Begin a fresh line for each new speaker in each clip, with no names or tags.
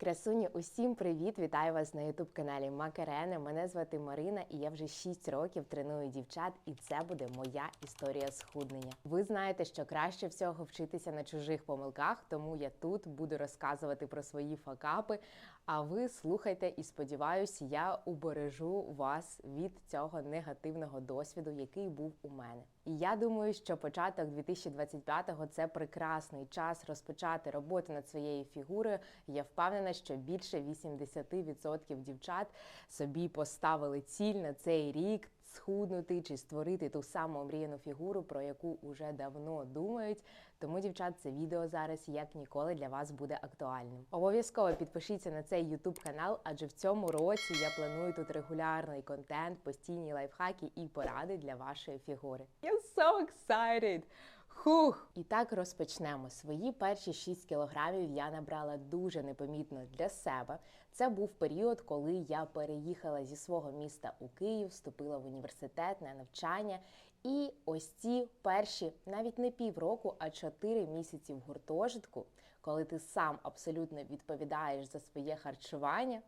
Красуні, усім привіт! Вітаю вас на ютуб каналі Макарена. Мене звати Марина, і я вже 6 років треную дівчат, і це буде моя історія схуднення. Ви знаєте, що краще всього вчитися на чужих помилках, тому я тут буду розказувати про свої факапи. А ви слухайте і сподіваюсь, я убережу вас від цього негативного досвіду, який був у мене. І я думаю, що початок 2025-го – це прекрасний час розпочати роботу над своєю фігурою. Я впевнена, що більше 80% дівчат собі поставили ціль на цей рік схуднути чи створити ту саму мріяну фігуру, про яку вже давно думають. Тому, дівчат, це відео зараз як ніколи для вас буде актуальним. Обов'язково підпишіться на цей YouTube канал, адже в цьому році я планую тут регулярний контент, постійні лайфхаки і поради для вашої фігури. Я so excited! Хух! І так розпочнемо. Свої перші 6 кілограмів я набрала дуже непомітно для себе. Це був період, коли я переїхала зі свого міста у Київ, вступила в університет на навчання. І ось ці перші навіть не півроку, а 4 місяці в гуртожитку, коли ти сам абсолютно відповідаєш за своє харчування,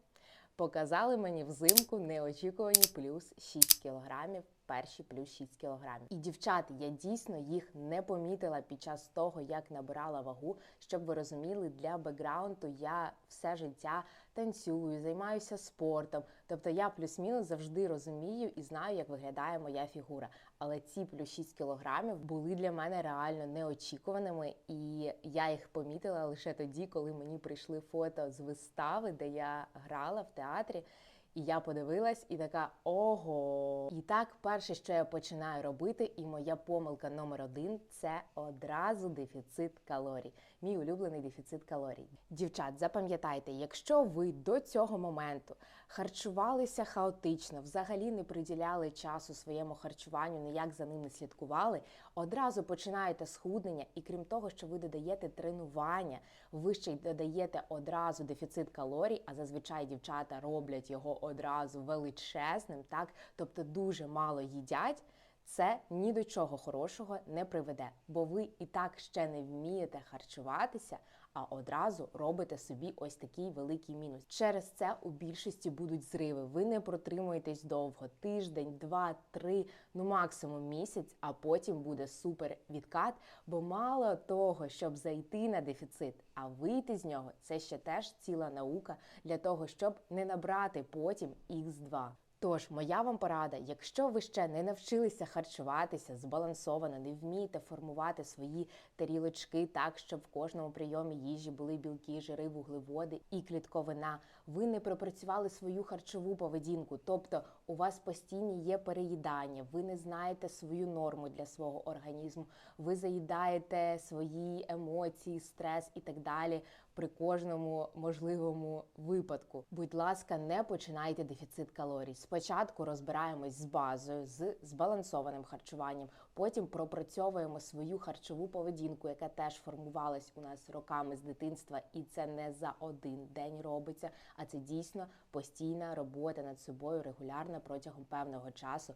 показали мені взимку неочікувані плюс 6 кілограмів перші плюс 6 кілограмів. І дівчата, я дійсно їх не помітила під час того, як набирала вагу. Щоб ви розуміли, для бекграунду я все життя танцюю, займаюся спортом. Тобто я плюс-мінус завжди розумію і знаю, як виглядає моя фігура. Але ці плюс 6 кілограмів були для мене реально неочікуваними, і я їх помітила лише тоді, коли мені прийшли фото з вистави, де я грала в театрі. І я подивилась і така ого. І так, перше, що я починаю робити, і моя помилка номер один це одразу дефіцит калорій. Мій улюблений дефіцит калорій. Дівчат, запам'ятайте, якщо ви до цього моменту харчувалися хаотично, взагалі не приділяли часу своєму харчуванню, ніяк за ним не слідкували, одразу починаєте схуднення, і крім того, що ви додаєте тренування, ви ще й додаєте одразу дефіцит калорій, а зазвичай дівчата роблять його одразу величезним, так тобто дуже мало їдять. Це ні до чого хорошого не приведе, бо ви і так ще не вмієте харчуватися, а одразу робите собі ось такий великий мінус. Через це у більшості будуть зриви. Ви не протримуєтесь довго тиждень, два, три, ну максимум місяць, а потім буде супер відкат. Бо мало того, щоб зайти на дефіцит, а вийти з нього це ще теж ціла наука для того, щоб не набрати потім Х2. Тож, моя вам порада, якщо ви ще не навчилися харчуватися збалансовано, не вмієте формувати свої тарілочки так, щоб в кожному прийомі їжі були білки, жири, вуглеводи і клітковина, ви не пропрацювали свою харчову поведінку, тобто у вас постійні є переїдання, ви не знаєте свою норму для свого організму, ви заїдаєте свої емоції, стрес і так далі при кожному можливому випадку. Будь ласка, не починайте дефіцит калорій. Спочатку розбираємось з базою, з збалансованим харчуванням. Потім пропрацьовуємо свою харчову поведінку, яка теж формувалась у нас роками з дитинства, і це не за один день робиться, а це дійсно постійна робота над собою регулярна протягом певного часу.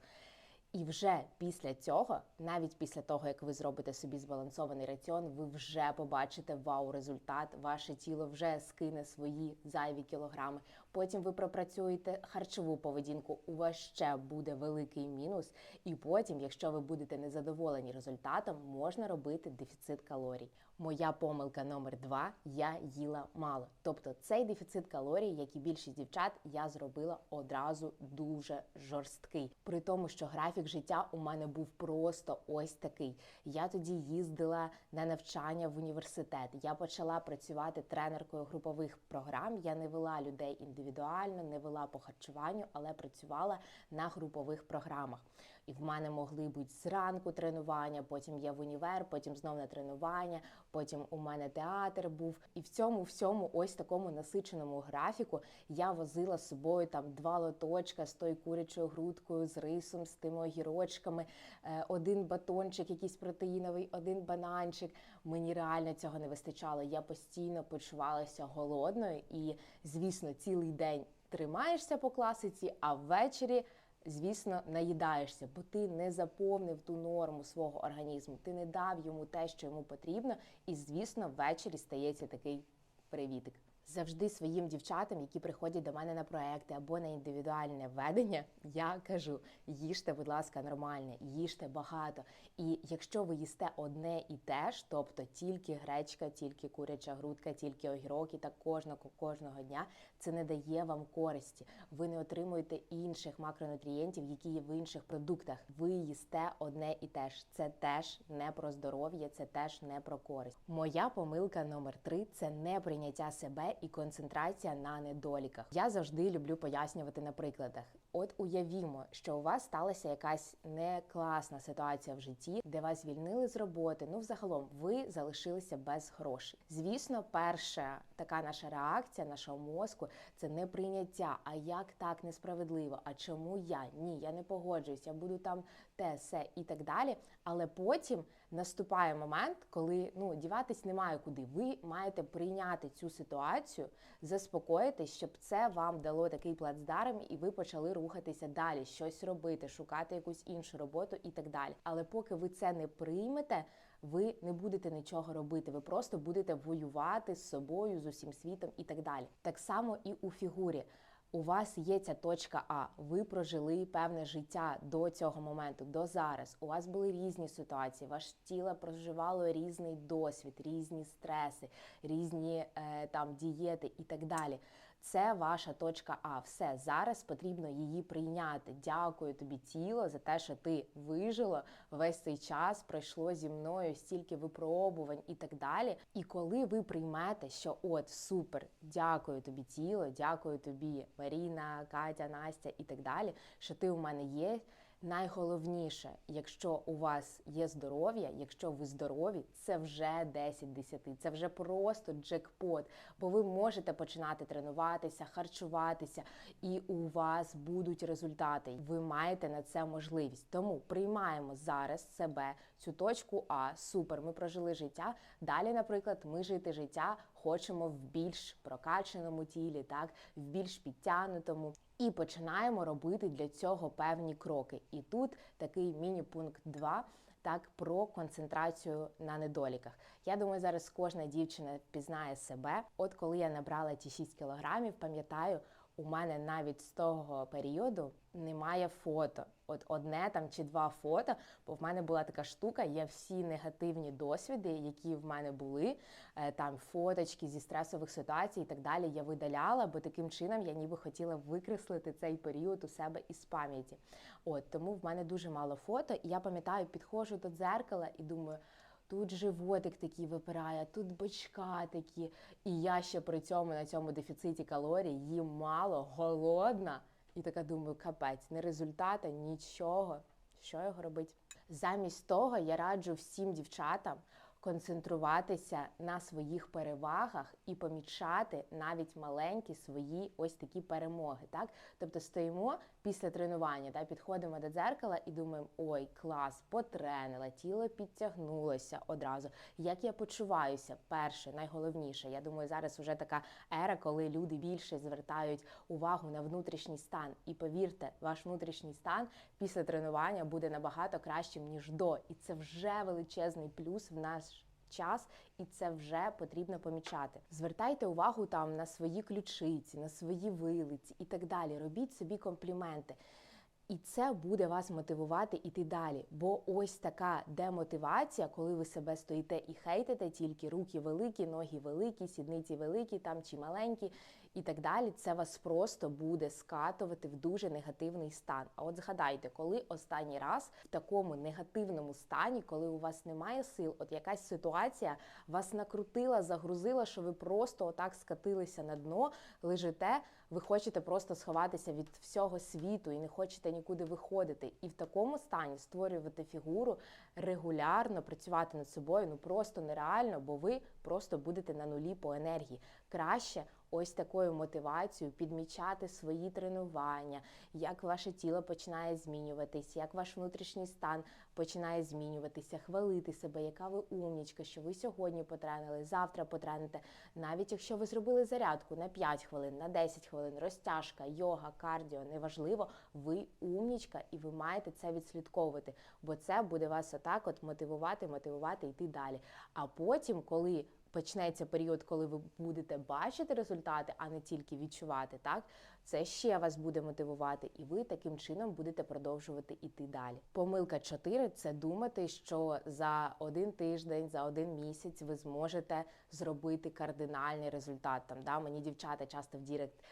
І вже після цього, навіть після того, як ви зробите собі збалансований раціон, ви вже побачите вау-результат. Ваше тіло вже скине свої зайві кілограми. Потім ви пропрацюєте харчову поведінку. У вас ще буде великий мінус. І потім, якщо ви будете незадоволені результатом, можна робити дефіцит калорій. Моя помилка номер два я їла мало. Тобто цей дефіцит калорій, як і більшість дівчат, я зробила одразу дуже жорсткий. При тому, що графік життя у мене був просто ось такий. Я тоді їздила на навчання в університет. Я почала працювати тренеркою групових програм. Я не вела людей індивідуально, не вела по харчуванню, але працювала на групових програмах. І в мене могли бути зранку тренування, потім я в універ, потім знов на тренування, потім у мене театр був. І в цьому всьому, ось такому насиченому графіку, я возила з собою там два лоточка з тою курячою грудкою, з рисом, з тими огірочками, е, один батончик, якийсь протеїновий, один бананчик. Мені реально цього не вистачало. Я постійно почувалася голодною і, звісно, цілий день тримаєшся по класиці, а ввечері звісно, наїдаєшся, бо ти не заповнив ту норму свого організму, ти не дав йому те, що йому потрібно, і, звісно, ввечері стається такий привітик. Завжди своїм дівчатам, які приходять до мене на проекти або на індивідуальне ведення, я кажу: їжте, будь ласка, нормально, їжте багато. І якщо ви їсте одне і те ж, тобто тільки гречка, тільки куряча грудка, тільки огірок і так кожного кожного дня, це не дає вам користі. Ви не отримуєте інших макронутрієнтів, які є в інших продуктах. Ви їсте одне і те ж. Це теж не про здоров'я, це теж не про користь. Моя помилка номер три це неприйняття себе і концентрація на недоліках. Я завжди люблю пояснювати на прикладах. От уявімо, що у вас сталася якась не класна ситуація в житті, де вас звільнили з роботи. Ну, взагалом, ви залишилися без грошей. Звісно, перша така наша реакція нашого мозку це не прийняття. А як так несправедливо? А чому я? Ні, я не погоджуюсь, я буду там те, се і так далі. Але потім наступає момент, коли ну діватись немає куди. Ви маєте прийняти цю ситуацію, заспокоїтись, щоб це вам дало такий плацдарм, і ви почали рухатися далі, щось робити, шукати якусь іншу роботу і так далі. Але поки ви це не приймете. Ви не будете нічого робити, ви просто будете воювати з собою, з усім світом і так далі. Так само і у фігурі. У вас є ця точка А. Ви прожили певне життя до цього моменту, до зараз. У вас були різні ситуації. Ваше тіло проживало різний досвід, різні стреси, різні е, там дієти і так далі. Це ваша точка А. Все зараз потрібно її прийняти. Дякую тобі, тіло, за те, що ти вижила весь цей час, пройшло зі мною стільки випробувань і так далі. І коли ви приймете, що от супер, дякую тобі, тіло, дякую тобі, Маріна, Катя, Настя і так далі, що ти у мене є. Найголовніше, якщо у вас є здоров'я, якщо ви здорові, це вже 10 10, це вже просто джекпот, бо ви можете починати тренуватися, харчуватися, і у вас будуть результати. Ви маєте на це можливість. Тому приймаємо зараз себе цю точку. А супер, ми прожили життя. Далі, наприклад, ми жити життя хочемо в більш прокаченому тілі, так в більш підтягнутому. І починаємо робити для цього певні кроки. І тут такий міні-пункт 2, так про концентрацію на недоліках. Я думаю, зараз кожна дівчина пізнає себе. От коли я набрала ті 6 кілограмів, пам'ятаю, у мене навіть з того періоду немає фото. От одне там чи два фото, бо в мене була така штука, є всі негативні досвіди, які в мене були, е, там фоточки зі стресових ситуацій і так далі. Я видаляла, бо таким чином я ніби хотіла викреслити цей період у себе із пам'яті. От тому в мене дуже мало фото, і я пам'ятаю, підходжу до дзеркала і думаю. Тут животик такий випирає, тут бочка такі. І я ще при цьому на цьому дефіциті калорій їм мало, голодна. І така думаю, капець, не результата, нічого. Що його робить? Замість того я раджу всім дівчатам концентруватися на своїх перевагах і помічати навіть маленькі свої ось такі перемоги. Так, тобто стоїмо після тренування, та підходимо до дзеркала і думаємо, ой, клас, потренила, тіло підтягнулося одразу. Як я почуваюся? Перше, найголовніше, я думаю, зараз вже така ера, коли люди більше звертають увагу на внутрішній стан. І повірте, ваш внутрішній стан після тренування буде набагато кращим ніж до, і це вже величезний плюс в наш час, і це вже потрібно помічати. Звертайте увагу там на свої ключиці, на свої вилиці і так далі. Робіть собі компліменти. І це буде вас мотивувати іти далі. Бо ось така демотивація, коли ви себе стоїте і хейтите, тільки руки великі, ноги великі, сідниці великі, там чи маленькі, і так далі, це вас просто буде скатувати в дуже негативний стан. А от згадайте, коли останній раз в такому негативному стані, коли у вас немає сил, от якась ситуація вас накрутила, загрузила, що ви просто отак скатилися на дно, лежите, ви хочете просто сховатися від всього світу і не хочете нікуди виходити. І в такому стані створювати фігуру регулярно, працювати над собою ну просто нереально, бо ви просто будете на нулі по енергії. Краще ось такою мотивацією підмічати свої тренування, як ваше тіло починає змінюватись, як ваш внутрішній стан починає змінюватися, хвалити себе, яка ви умнічка, що ви сьогодні потренили, завтра потрените. Навіть якщо ви зробили зарядку на 5 хвилин, на 10 хвилин, розтяжка, йога, кардіо, неважливо, ви умнічка і ви маєте це відслідковувати, бо це буде вас отак от мотивувати, мотивувати йти далі. А потім, коли почнеться період, коли ви будете бачити результати, а не тільки відчувати, так це ще вас буде мотивувати, і ви таким чином будете продовжувати іти далі. Помилка 4 – це думати, що за один тиждень, за один місяць ви зможете зробити кардинальний результат. Там да мені дівчата часто в Дірект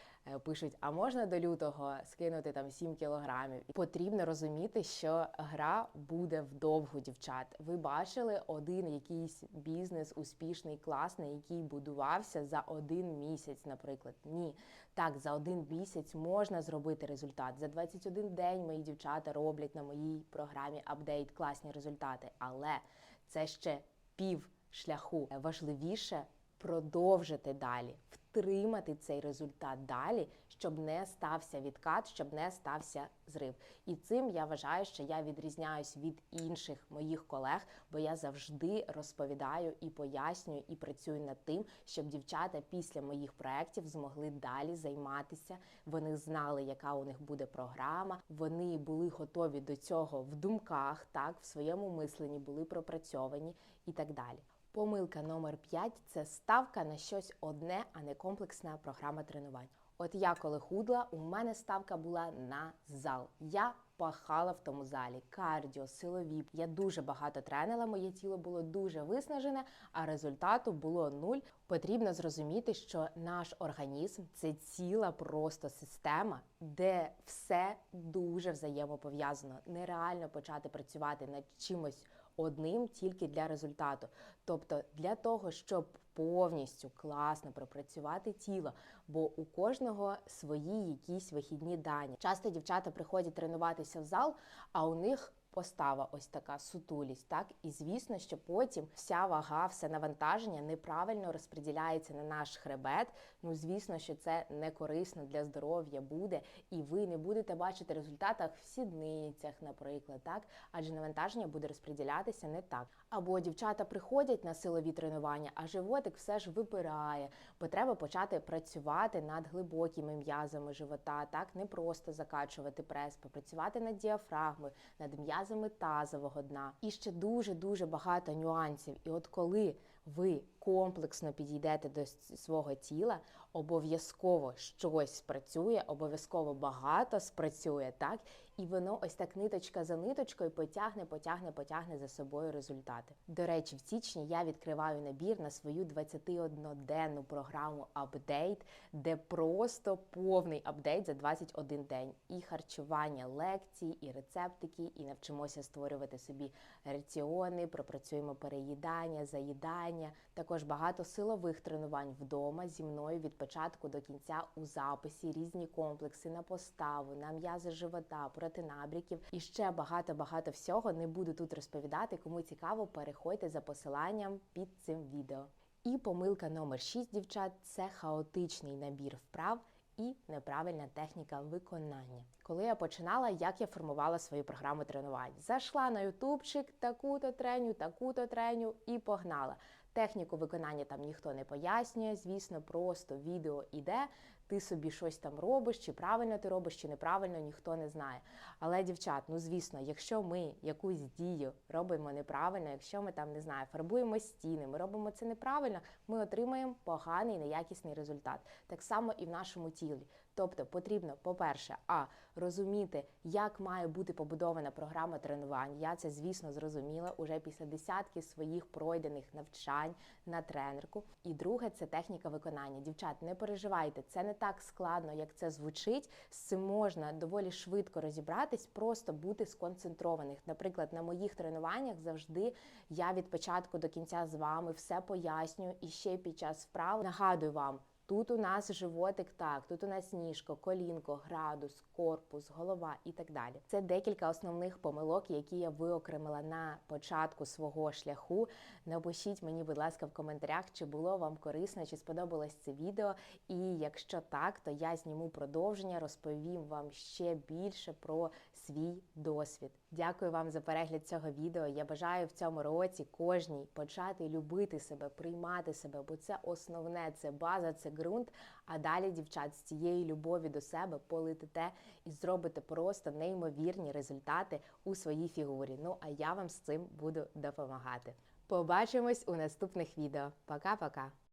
пишуть: а можна до лютого скинути там 7 кілограмів? Потрібно розуміти, що гра буде вдовго, дівчат. Ви бачили один якийсь бізнес успішний, класний, який будувався за один місяць, наприклад. Ні, так за один місяць можна зробити результат. За 21 день мої дівчата роблять на моїй програмі апдейт класні результати, але це ще пів шляху. Важливіше продовжити далі, втримати цей результат далі, щоб не стався відкат, щоб не стався зрив. І цим я вважаю, що я відрізняюсь від інших моїх колег, бо я завжди розповідаю і пояснюю, і працюю над тим, щоб дівчата після моїх проєктів змогли далі займатися. Вони знали, яка у них буде програма. Вони були готові до цього в думках, так в своєму мисленні були пропрацьовані і так далі. Помилка номер 5 – це ставка на щось одне, а не комплексна програма тренувань. От я коли худла, у мене ставка була на зал. Я пахала в тому залі, кардіо, силові. Я дуже багато тренила, моє тіло було дуже виснажене, а результату було нуль. Потрібно зрозуміти, що наш організм це ціла просто система, де все дуже взаємопов'язано. Нереально почати працювати над чимось одним тільки для результату. Тобто для того, щоб повністю класно пропрацювати тіло, бо у кожного свої якісь вихідні дані. Часто дівчата приходять тренуватися в зал, а у них Постава ось така сутулість, так і звісно, що потім вся вага, все навантаження неправильно розподіляється на наш хребет. Ну звісно, що це не корисно для здоров'я буде, і ви не будете бачити результатах в сідницях, наприклад, так адже навантаження буде розподілятися не так. Або дівчата приходять на силові тренування, а животик все ж випирає. Бо треба почати працювати над глибокими м'язами живота, так не просто закачувати прес, попрацювати над діафрагмою, над м'язами тазового дна. І ще дуже дуже багато нюансів. І от коли ви комплексно підійдете до свого тіла, обов'язково щось спрацює, обов'язково багато спрацює, так і воно ось так ниточка за ниточкою потягне, потягне, потягне за собою результати. До речі, в січні я відкриваю набір на свою 21-денну програму апдейт, де просто повний апдейт за 21 день. І харчування, лекції, і рецептики, і навчимося створювати собі раціони, пропрацюємо переїдання, заїдання. Також багато силових тренувань вдома зі мною від початку до кінця у записі, різні комплекси на поставу, на м'язи живота, проти набріків і ще багато-багато всього. Не буду тут розповідати. Кому цікаво, переходьте за посиланням під цим відео. І помилка номер 6, дівчат, це хаотичний набір вправ. І неправильна техніка виконання. Коли я починала, як я формувала свою програму тренувань, зайшла на ютубчик, таку-то треню, таку-то треню і погнала. Техніку виконання там ніхто не пояснює, звісно, просто відео іде, ти собі щось там робиш, чи правильно ти робиш, чи неправильно, ніхто не знає. Але, дівчат, ну звісно, якщо ми якусь дію робимо неправильно, якщо ми там не знаю, фарбуємо стіни, ми робимо це неправильно, ми отримаємо поганий неякісний результат. Так само і в нашому тілі. Тобто потрібно, по-перше, а розуміти, як має бути побудована програма тренувань. Я це, звісно, зрозуміла уже після десятки своїх пройдених навчань на тренерку. І друге це техніка виконання. Дівчат, не переживайте, це не так складно, як це звучить. З цим можна доволі швидко розібратись, просто бути сконцентрованих. Наприклад, на моїх тренуваннях завжди я від початку до кінця з вами все пояснюю і ще під час вправ нагадую вам. Тут у нас животик так, тут у нас ніжко, колінко, градус, корпус, голова і так далі. Це декілька основних помилок, які я виокремила на початку свого шляху. Напишіть мені, будь ласка, в коментарях, чи було вам корисно, чи сподобалось це відео. І якщо так, то я зніму продовження, розповім вам ще більше про свій досвід. Дякую вам за перегляд цього відео. Я бажаю в цьому році кожній почати любити себе, приймати себе, бо це основне, це база, це ґрунт. А далі, дівчат, з цієї любові до себе полетите і зробите просто неймовірні результати у своїй фігурі. Ну а я вам з цим буду допомагати. Побачимось у наступних відео. Пока-пока!